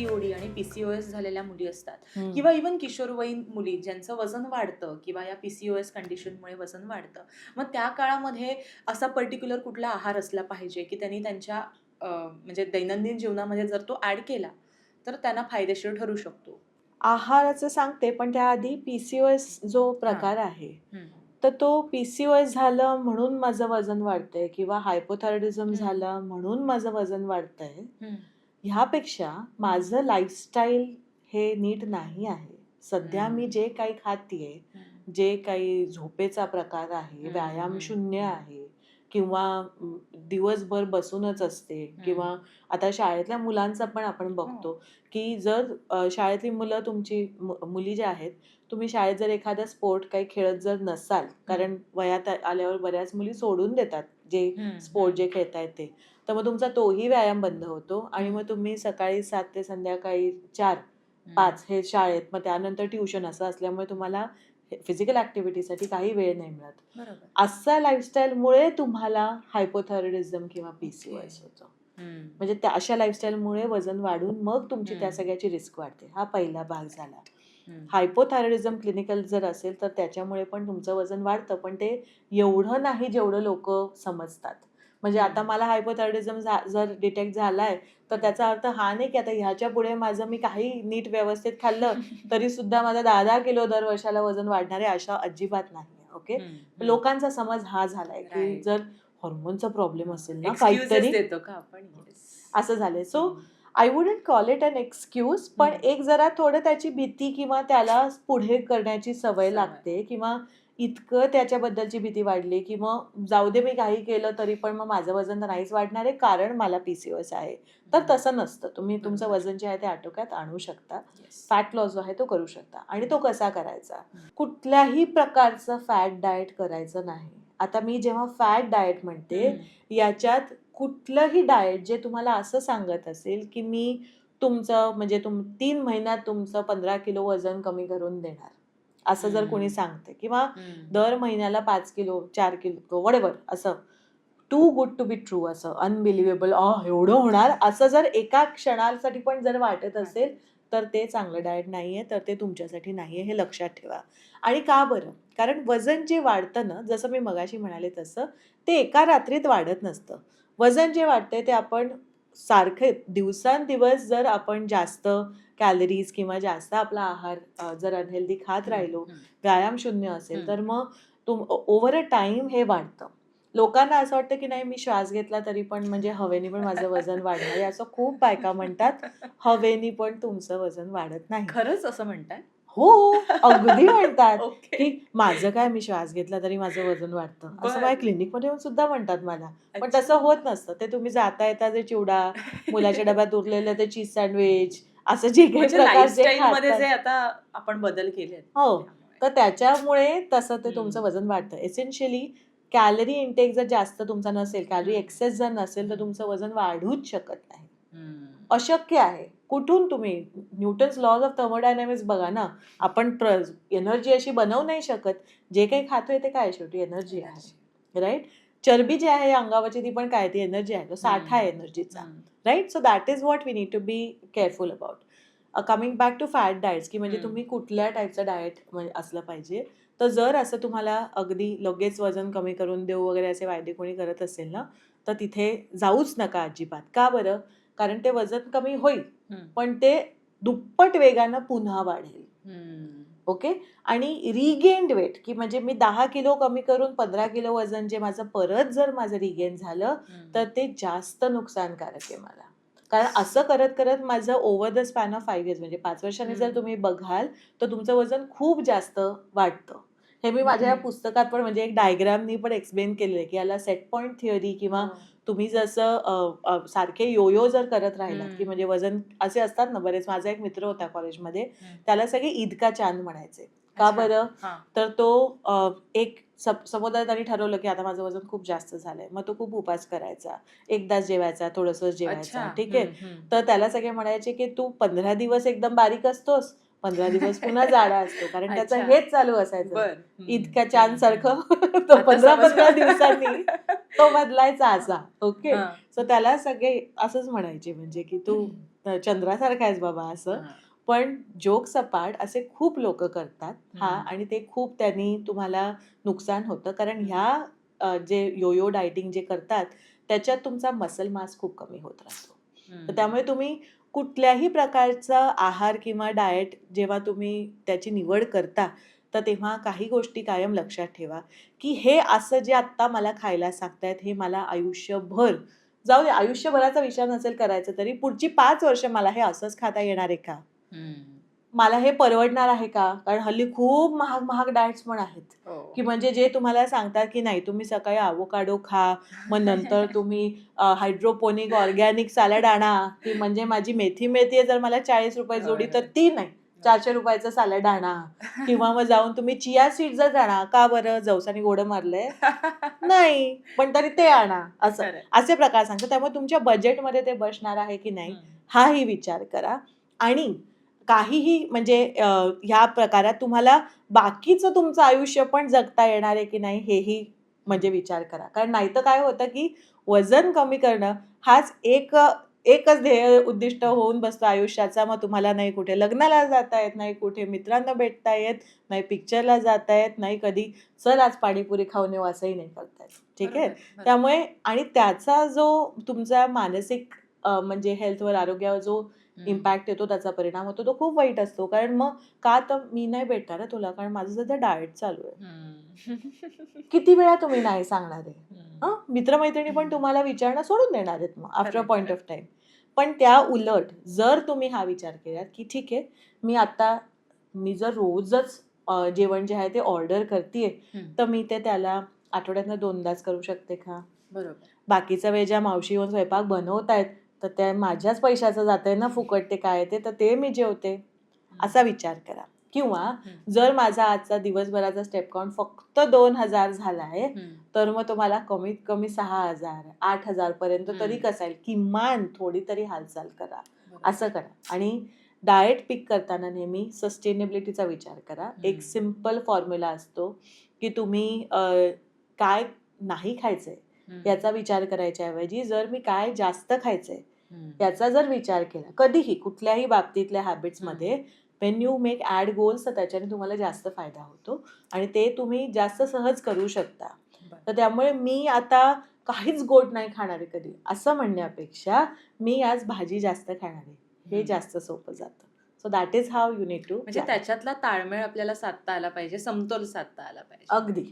PCOD आणि PCOS झालेल्या मुली असतात. किंवा इवन किशोरवयीन मुली ज्यांचं वजन वाढतं किंवा या पीसीओएस कंडिशनमुळे वजन वाढतं मग त्या काळामध्ये असा पर्टिक्युलर कुठला आहार असला पाहिजे की त्यांनी त्यांच्या म्हणजे दैनंदिन जीवनामध्ये जर तो ऍड केला तर त्यांना फायदेशीर ठरू शकतो आहाराचं सांगते पण त्याआधी पीसीओएस जो प्रकार आहे तर तो पीसीओएस झालं म्हणून माझं वजन वाढतंय किंवा हायपोथायरॉइडिझम. झालं म्हणून माझं वजन वाढतंय. ह्यापेक्षा माझं लाईफस्टाईल हे नीट नाही आहे. सध्या मी. जे काही खातीये जे काही झोपेचा प्रकार आहे व्यायाम शून्य. आहे किंवा दिवसभर बसूनच असते किंवा आता शाळेतल्या मुलांचं पण आपण बघतो की जर शाळेतली मुलं तुमची मुली ज्या आहेत तुम्ही शाळेत जर एखादा स्पोर्ट काही खेळत जर नसाल कारण वयात आल्यावर बऱ्याच मुली सोडून देतात. जे स्पोर्ट जे. खेळतायत ते तर मग तुमचा तोही व्यायाम बंद होतो आणि मग तुम्ही सकाळी सात ते संध्याकाळी चार पाच हे शाळेत मग त्यानंतर ट्युशन असं असल्यामुळे तुम्हाला फिजिकल ऍक्टिव्हिटीसाठी काही वेळ नाही मिळत असा लाईफस्टाईलमुळे तुम्हाला हायपोथायरॉइडिझम किंवा पीसीओएस होतो. म्हणजे त्या अशा लाईफस्टाईलमुळे वजन वाढून मग तुमची त्या. सगळ्याची रिस्क वाढते हा पहिला भाग झाला. हायपोथायरॉइडिझम क्लिनिकल जर असेल तर त्याच्यामुळे पण तुमचं वजन वाढतं पण ते एवढं नाही जेवढं लोक समजतात म्हणजे आता मला हायपोथायरॉइडिझम जर डिटेक्ट झालाय तर त्याचा अर्थ हा नाही की आता ह्याच्या पुढे माझं मी काही नीट व्यवस्थित खाल्लं तरी सुद्धा माझा दहा दहा किलो दर वर्षाला वजन वाढणार आहे अशा अजिबात नाही ओके. लोकांचा समज हा झालाय की. जर हॉर्मोनचा प्रॉब्लेम असेल ना काहीतरी. असं झालंय so. I wouldn't call it an excuse पण. एक जरा थोडं त्याची भीती किंवा त्याला पुढे करण्याची सवय. लागते किंवा इतकं त्याच्याबद्दलची भीती वाढली की मग जाऊ दे मी काही केलं तरी पण मग माझं वजन तर नाहीच वाढणार आहे कारण मला पीसीओएस आहे तर तसं नसतं तुम्ही तुमचं. वजन जे आहे ते आटोक्यात आणू शकता. फॅट लॉस जो आहे तो करू शकता आणि तो कसा करायचा. कुठल्याही प्रकारचं फॅट डाएट करायचं नाही आता मी जेव्हा फॅट डाएट म्हणते. याच्यात कुठलंही डाएट जे तुम्हाला असं सांगत असेल की मी तुमचं म्हणजे तुम तीन महिन्यात तुमचं पंधरा किलो वजन कमी करून देणार. असं जर कोणी. सांगते किंवा. दर महिन्याला पाच किलो चार किलो वडेवर असं. Too good to be true असं. अनबिलिव्हेबल अ एवढं होणार? असं जर एका क्षणासाठी पण जर वाटत असेल तर ते चांगलं डाएट नाहीये तर ते तुमच्यासाठी नाहीये हे लक्षात ठेवा आणि का बरं कारण वजन जे वाढतं ना जसं मी मगाशी म्हणाले तसं ते एका रात्रीत वाढत नसतं वजन जे वाढतंय ते आपण सारखे दिवसांदिवस जर आपण जास्त कॅलरीज किंवा जास्त आपला आहार जर अनहेल्दी खात राहिलो. व्यायाम शून्य असेल. तर मग तुम ओव्हर अ टाइम हे वाढतं लोकांना असं वाटतं की नाही मी श्वास घेतला तरी पण म्हणजे हवेनी पण माझं वजन वाढणार आहे असं खूप बायका म्हणतात. हवेनी पण तुमचं वजन वाढत नाही. खरंच असं म्हणताय हो अगदी म्हणतात. की माझं काय मी श्वास घेतला तरी माझं वजन वाढतं. असं. माझ्या क्लिनिकमध्ये येऊन सुद्धा म्हणतात मला. पण. तसं होत नसतं. ते तुम्ही जाता येता जे चिवडा मुलाच्या डब्यात उरलेलं ते चीज सँडविच असं जे काही म्हणजे आता आपण बदल केले हो. तर त्याच्यामुळे तसं ते. तुमचं वजन वाढतं. एसेन्शियली कॅलरी इंटेक जर जास्त तुमचा नसेल कॅलरी. एक्सेस जर नसेल तर तुमचं वजन वाढूच शकत नाही. अशक्य आहे. कुठून तुम्ही? न्यूटन्स लॉज ऑफ थर्मोडायनॅमिक्स बघा ना. आपण एनर्जी अशी बनवू नाही शकत. जे काही खातोय ते काय शेवटी? एनर्जी आहे. राईट चरबी जी आहे अंगावरची ती पण काय ती एनर्जी आहे. तो साठा आहे एनर्जीचा. Right so that is what we need to be careful about coming back to fat diets की म्हणजे. तुम्ही कुठल्या टाईपचं डाएट असलं पाहिजे. तर जर असं तुम्हाला अगदी लगेच वजन कमी करून देऊ वगैरे असे वायदे कोणी करत असेल ना तर तिथे जाऊच नका अजिबात का बरं कारण ते वजन कमी होईल. पण ते दुप्पट वेगानं पुन्हा वाढेल. ओके आणि रिगेन्ड वेट की म्हणजे मी दहा किलो कमी करून पंधरा किलो वजन जे माझं परत जर माझं रिगेन झालं. तर ते जास्त नुकसानकारक आहे मला कारण असं करत करत माझं over the span of five years म्हणजे पाच वर्षांनी जर. तुम्ही बघाल तर तुमचं वजन खूप जास्त वाढतं हे मी माझ्या या. पुस्तकात पण म्हणजे एक डायग्रामनी पण एक्सप्लेन केलेलं आहे की याला सेट पॉईंट थिअरी किंवा हो. तुम्ही जसं सारखे योयो जर करत राहिलात की. म्हणजे वजन असे असतात ना बरेच माझा एक मित्र होता कॉलेजमध्ये. त्याला सगळे ईद का चांद म्हणायचे का. बरं. तर तो एक सप समुदाय त्यांनी ठरवलं की आता माझं वजन खूप जास्त झालंय मग तो खूप उपास करायचा एकदाच जेवायचा थोडंसं जेवायचा. ठीक आहे. तर त्याला सगळे म्हणायचे की तू पंधरा दिवस एकदम बारीक असतोस पंधरा दिवस पुन्हा जाडा असतो कारण त्याचं. हेच चालू असायचं. इतक्या चांद सारखं तो पंधरा. पंधरा दिवसांनी तो बदलायचा असा ओके. सो त्याला सगळे असंच म्हणायचे म्हणजे की तू चंद्रासारखा आहेस बाबा असं. पण जोक सपाट असे खूप लोक करतात हा. आणि ते खूप त्यांनी तुम्हाला नुकसान होतं कारण. ह्या जे योयो डायटिंग जे करतात त्याच्यात तुमचा मसल मास खूप कमी होत राहतो तर. त्यामुळे तुम्ही कुठल्याही प्रकारचा आहार किंवा डाएट जेव्हा तुम्ही त्याची निवड करता तर तेव्हा काही गोष्टी कायम लक्षात ठेवा की हे असं जे आत्ता मला खायला सांगतायत हे मला आयुष्यभर जाऊ दे आयुष्यभराचा विचार नसेल करायचं तरी पुढची पाच वर्ष मला हे असंच खाता येणार आहे का. मला हे परवडणार आहे का? कारण हल्ली खूप महाग महाग डाएट्स पण आहेत. हो. की म्हणजे जे तुम्हाला सांगतात की नाही तुम्ही सकाळी आवोकाडो खा मग नंतर तुम्ही हायड्रोपोनिक ऑर्गॅनिक सॅलड आणा की म्हणजे माझी मेथी मेथी आहे जर मला चाळीस रुपये जोडी तर ती नाही. चारशे रुपयाचं सॅलड आणा. किंवा मग जाऊन तुम्ही चिया सीड्सच आणा. का बरं? जवसाने गोडं मारलंय? नाही. पण तरी ते आणा. असं. असे प्रकार सांगतो त्यामुळे तुमच्या बजेटमध्ये ते बसणार आहे की नाही. हाही विचार करा. आणि काहीही म्हणजे ह्या प्रकारात तुम्हाला बाकीचं तुमचं आयुष्य पण जगता येणार आहे की नाही हेही म्हणजे विचार करा. कारण नाहीतर काय होतं की वजन कमी करणं हाच एक एकच ध्येय उद्दिष्ट होऊन बसतो आयुष्याचा. मग तुम्हाला नाही कुठे लग्नाला जाता येत नाही कुठे मित्रांना भेटता येत नाही पिक्चरला जाता येत नाही कधी. चल आज पाणीपुरी खाऊन येऊ असंही नाही करता येत. ठीक आहे. त्यामुळे आणि त्याचा जो तुमचा मानसिक म्हणजे हेल्थवर आरोग्यावर जो. इम्पॅक्ट येतो त्याचा परिणाम होतो तो खूप वाईट असतो कारण मग का तर मी नाही भेटणार तुला कारण माझं सध्या डाएट चालू आहे. किती वेळा तुम्ही नाही सांगणार आहे. हं? मित्रमैत्रिणी पण. तुम्हाला विचारणं सोडून देणार आहेत मग आफ्टर खरंय, पॉईंट. ऑफ टाइम पण त्या उलट जर तुम्ही हा विचार केलात की ठीक आहे मी आता मी जर रोजच अ, जेवण जे आहे ते ऑर्डर करते. तर मी ते त्याला आठवड्यातनं दोनदाच करू शकते का बरोबर बाकीचा वेळ ज्या मावशी येऊन स्वयंपाक बनवतायत तर त्या माझ्याच पैशाचं जात आहे ना फुकट ते काय ते तर ते मी जेवते असा विचार करा किंवा. जर माझा आजचा दिवसभराचा स्टेप काउंट फक्त दोन हजार झाला आहे. तर मग तुम्हाला कमीत कमी सहा हजार आठ हजार पर्यंत तरी हम्म. कसा येईल किमान थोडी तरी हालचाल करा. असं करा आणि डाएट पिक करताना नेहमी सस्टेनेबिलिटीचा विचार करा एक. सिंपल फॉर्म्युला असतो की तुम्ही काय नाही खायचंय. याचा विचार करायच्या ऐवजी जर मी काय जास्त खायचंय. याचा जर विचार केला कधीही कुठल्याही बाबतीतल्या हॅबिट्समध्ये when you make add goals तर त्याच्याने तुम्हाला जास्त फायदा होतो. आणि ते तुम्ही जास्त सहज करू शकता. तर त्यामुळे मी आता काहीच गोड नाही खाणार कधी. असं म्हणण्यापेक्षा मी आज भाजी जास्त खाणार हे. जास्त सोपं जातं. So that is how you need to म्हणजे त्याच्यातला ताळमेळ आपल्याला साधता आला पाहिजे समतोल साधता आला पाहिजे. अगदी.